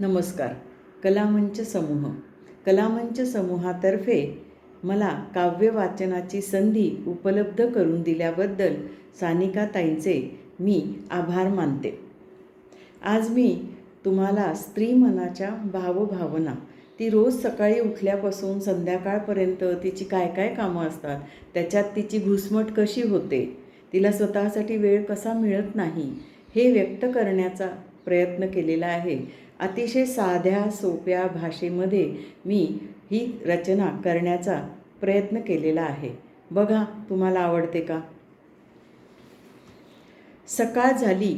नमस्कार. कलामंच समूह. कलामंच समूहातर्फे मला काव्य वाचनाची संधी उपलब्ध करून दिल्याबद्दल सानिकाताईंचे मी आभार मानते. आज मी तुम्हाला स्त्री मनाच्या भावभावना. ती रोज सकाळी उठल्यापासून संध्याकाळपर्यंत तिची काय काय कामं असतात त्याच्यात तिची घुसमट कशी होते तिला स्वतःसाठी वेळ कसा मिळत नाही हे व्यक्त करण्याचा प्रयत्न केलेला आहे. अतिशय साध्या सोप्या भाषेमध्ये मी ही रचना करण्याचा प्रयत्न केलेला आहे. बघा तुम्हाला आवडते का? सकाळ झाली.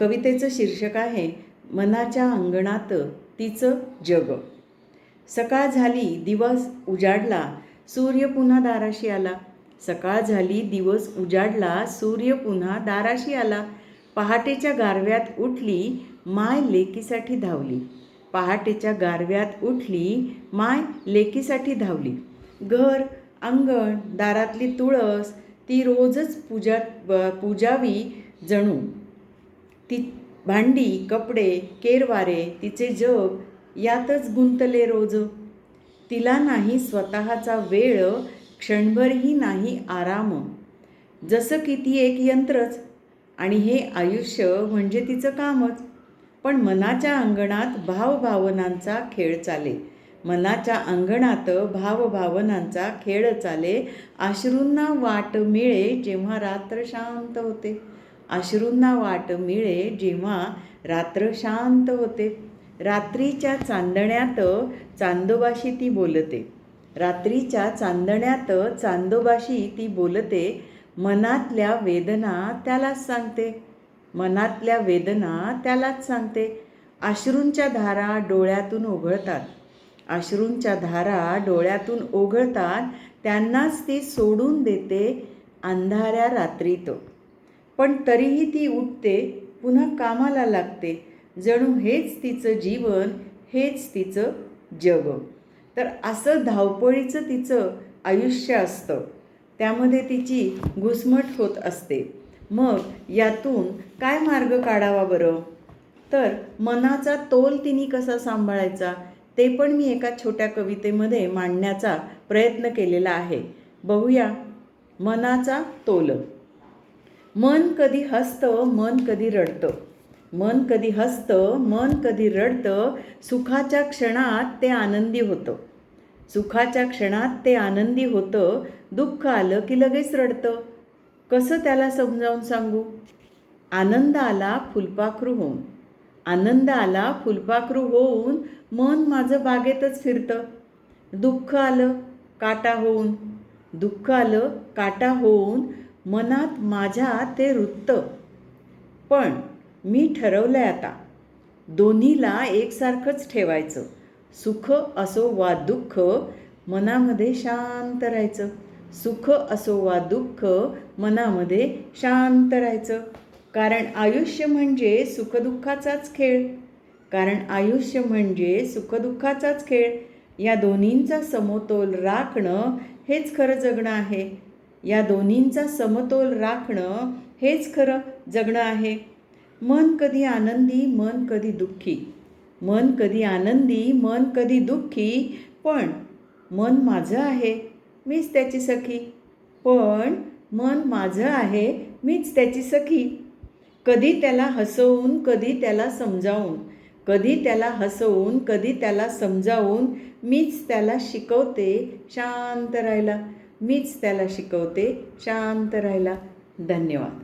कवितेचं शीर्षक आहे मनाच्या अंगणात तिचं जग. सकाळ झाली दिवस उजाडला सूर्य पुन्हा दाराशी आला. सकाळ झाली दिवस उजाडला सूर्य पुन्हा दाराशी आला. पहाटेच्या गारव्यात उठली माय लेकीसाठी धावली. पहाटेच्या गारव्यात उठली माय लेकीसाठी धावली. घर अंगण दारातली तुळस ती रोजच पूजा पूजावी जणू. ती भांडी कपडे केरवारे तिचे जग यातच गुंतले रोज. तिला नाही स्वतःचा वेळ क्षणभरही नाही आराम. जसं की ती एक यंत्रच. आणि हे आयुष्य म्हणजे तिचं कामच. पण मनाच्या अंगणात भावभावनांचा खेळ चाले. मनाच्या अंगणात भावभावनांचा खेळ चाले. अश्रूंना वाट मिळे जेव्हा रात्र शांत होते. अश्रूंना वाट मिळे जेव्हा रात्र शांत होते. रात्रीच्या चांदण्यात चांदोबाशी ती बोलते. रात्रीच्या चांदण्यात चांदोबाशी ती बोलते. मनातल्या वेदना त्यालाच सांगते. मनातल्या वेदना त्यालाच सांगते. अश्रूंच्या धारा डोळ्यातून ओघळतात. अश्रूंच्या धारा डोळ्यातून ओघळतात त्यांनाच ती सोडून देते अंधाऱ्या रात्रीत. पण तरीही ती उठते पुन्हा कामाला लागते. जणू हेच तिचं जीवन हेच तिचं जग. तर असं धावपळीचं तिचं आयुष्य असतं. त्यामध्ये तिची घुसमट होत असते. मग यातून काय मार्ग काढावा बरं? तर मनाचा तोल तिने कसा सांभाळायचा ते पण मी एका छोट्या कवितेमध्ये मांडण्याचा प्रयत्न केलेला आहे. बघूया मनाचा तोल. मन कधी हसतं मन कधी रडतं. मन कधी हसतं मन कधी रडतं सुखाच्या क्षणात ते आनंदी होतं. सुखाच्या क्षणात ते आनंदी होतं दुःख आलं की लगेच रडतं. कसं त्याला समजावून सांगू? आनंद आला फुलपाखरू होऊन. आनंद आला फुलपाखरू होऊन मन माझं बागेतच फिरतं. दुःख आलं काटा होऊन. दुःख आलं काटा होऊन मनात माझ्या ते रुत्त. पण मी ठरवलं आहे आता. दोन्हीला एकसारखंच ठेवायचं. सुख असो वा दुःख मनामध्ये शांत राहायचं. सुख असो वा दुःख मनामध्ये शांत राहायचं. कारण आयुष्य म्हणजे सुखदुःखाचाच खेळ. कारण आयुष्य म्हणजे सुखदुःखाचाच खेळ. या दोन्हींचा समतोल राखणं हेच खरं जगणं आहे. या दोन्हींचा समतोल राखणं हेच खरं जगणं आहे. मन कधी आनंदी मन कधी दुःखी. मन कधी आनंदी मन कधी दुःखी पण मन माझं आहे. मीच त्याची सखी. पण मन माझं आहे मीच त्याची सखी. कधी त्याला हसवून कधी त्याला समजावून. कधी त्याला हसवून कधी त्याला समजावून मीच त्याला शिकवते शांत राहायला. मीच त्याला शिकवते शांत राहायला. धन्यवाद.